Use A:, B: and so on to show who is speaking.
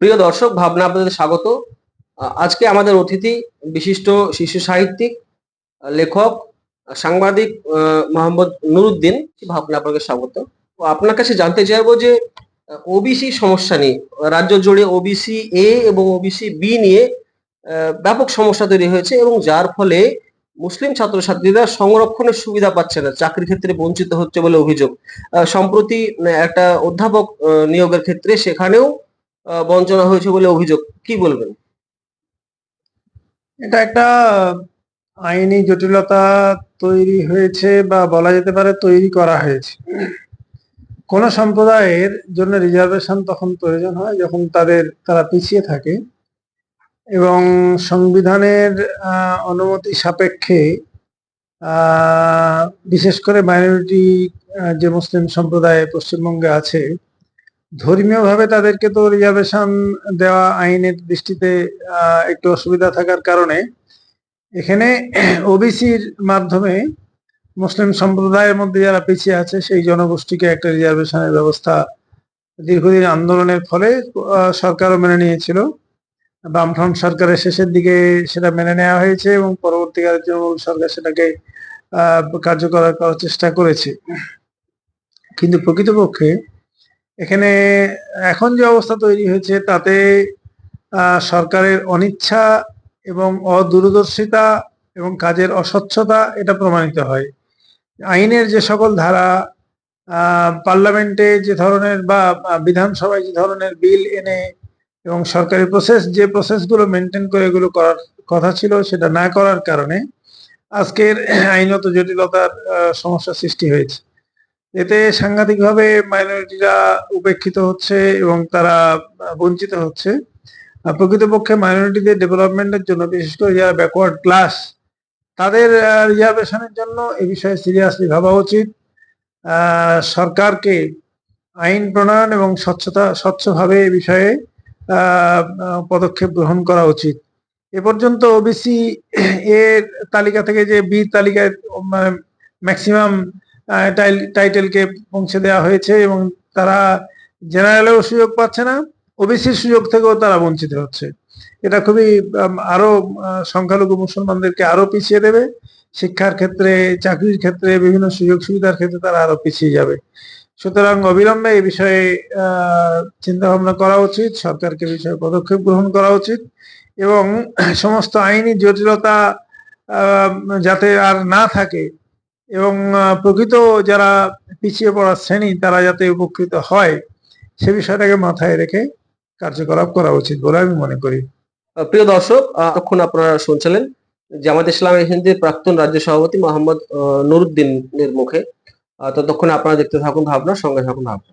A: প্রিয় দর্শক, ভাবনা আপনাদের স্বাগত। আজকে আমাদের অতিথি বিশিষ্ট শিশু সাহিত্যিক লেখক, সাংবাদিক মোহাম্মদ নুরুদ্দিন ভাবনা আপনাকে স্বাগত। তো আপনার কাছে জানতে চাইব যে ওবিসি সমস্যা নিয়ে, রাজ্য জুড়ে ওবিসি এ এবং ওবিসি বি নিয়ে ব্যাপক সমস্যা তৈরি হয়েছে এবং যার ফলে মুসলিম ছাত্রছাত্রীরা সংরক্ষণের সুবিধা পাচ্ছে না, চাকরির ক্ষেত্রে বঞ্চিত হচ্ছে বলে অভিযোগ। সম্প্রতি একটা অধ্যাপক নিয়োগের ক্ষেত্রে সেখানেও বঞ্চনা হয়েছে বলে অভিযোগ। কি বলবেন?
B: এটা একটা আইনি জটিলতা তৈরি হয়েছে বা বলা যেতে পারে তৈরি করা হয়েছে। কোন সম্প্রদায়ের জন্য রিজার্ভেশন তখন প্রয়োজন হয় যখন তাদের, তারা পিছিয়ে থাকে এবং সংবিধানের অনুমতি সাপেক্ষে বিশেষ করে মাইনরিটি যে মুসলিম সম্প্রদায় পশ্চিমবঙ্গে আছে ধর্মীয়ভাবে তাদেরকে তো রিজার্ভেশন দেওয়া আইনের দৃষ্টিতে একটু অসুবিধা থাকার কারণে, এখানে ওবিসির মাধ্যমে মুসলিম সম্প্রদায়ের মধ্যে যারা পিছিয়ে আছে, সেই জনগোষ্ঠীকে একটা রিজার্ভেশনের ব্যবস্থা দীর্ঘদিন আন্দোলনের ফলে সরকারও মেনে নিয়েছিল। বামফ্রন্ট সরকারের শেষের দিকে সেটা মেনে নেওয়া হয়েছে এবং পরবর্তীকালে তৃণমূল সরকার সেটাকে কার্যকর করার চেষ্টা করেছে। কিন্তু প্রকৃতপক্ষে এখানে এখন যে অবস্থা তৈরি হয়েছে, তাতে সরকারের অনিচ্ছা এবং অদূরদর্শিতা এবং কাজের অস্বচ্ছতা এটা প্রমাণিত হয়। আইনের যে সকল ধারা পার্লামেন্টে যে ধরনের বা বিধানসভায় যে ধরনের বিল এনে এবং সরকারি প্রসেস, যে প্রসেসগুলো মেনটেন করে এগুলো করার কথা ছিল সেটা না করার কারণে আজকের আইনত জটিলতার সমস্যা সৃষ্টি হয়েছে। এতে সাংঘাতিকভাবে মাইনরিটিরা উপেক্ষিত হচ্ছে এবং তারা বঞ্চিত হচ্ছে। প্রকৃতপক্ষে মাইনরিটিদের ডেভেলপমেন্টের জন্য, বিশেষ করে যারা ব্যাকওয়ার্ড ক্লাস তাদের রিজার্ভেশনের জন্য এ বিষয়ে সিরিয়াসলি ভাবা উচিত। সরকারকে আইন প্রণয়ন এবং স্বচ্ছতা, স্বচ্ছভাবে এ বিষয়ে পদক্ষেপ গ্রহণ করা উচিত। এ পর্যন্ত ওবিসি এর তালিকা থেকে যে বি তালিকায় মানে ম্যাক্সিমাম টাইটেলকে পৌঁছে দেওয়া হয়েছে এবং তারা জেনারেলেও সুযোগ পাচ্ছে না, ওবিসির সুযোগ থেকেও তারা বঞ্চিত হচ্ছে। এটা খুবই আরও সংখ্যালঘু মুসলমানদেরকে আরও পিছিয়ে দেবে। শিক্ষার ক্ষেত্রে, চাকরির ক্ষেত্রে বিভিন্ন সুযোগ সুবিধার ক্ষেত্রে তারা আরও পিছিয়ে যাবে। সুতরাং অবিলম্বে এই বিষয়ে চিন্তা ভাবনা করা উচিত, সরকারকে বিষয়ে পদক্ষেপ গ্রহণ করা উচিত এবং সমস্ত আইনি জটিলতা যাতে আর না থাকে এবং প্রকৃত যারা পিছিয়ে পড়া শ্রেণি, তারা যাতে উপকৃত হয়, সে বিষয়টাকে মাথায় রেখে কার্যকলাপ করা উচিত বলে আমি মনে করি।
A: প্রিয় দর্শক তখন আপনারা শুনছিলেন জামাত ইসলামী হিন্দির প্রাক্তন রাজ্য সভাপতি মোহাম্মদ নুরুদ্দিনের মুখে। ততক্ষণ আপনারা দেখতে থাকুন ভাবনা, সঙ্গে থাকুন ভাবনা।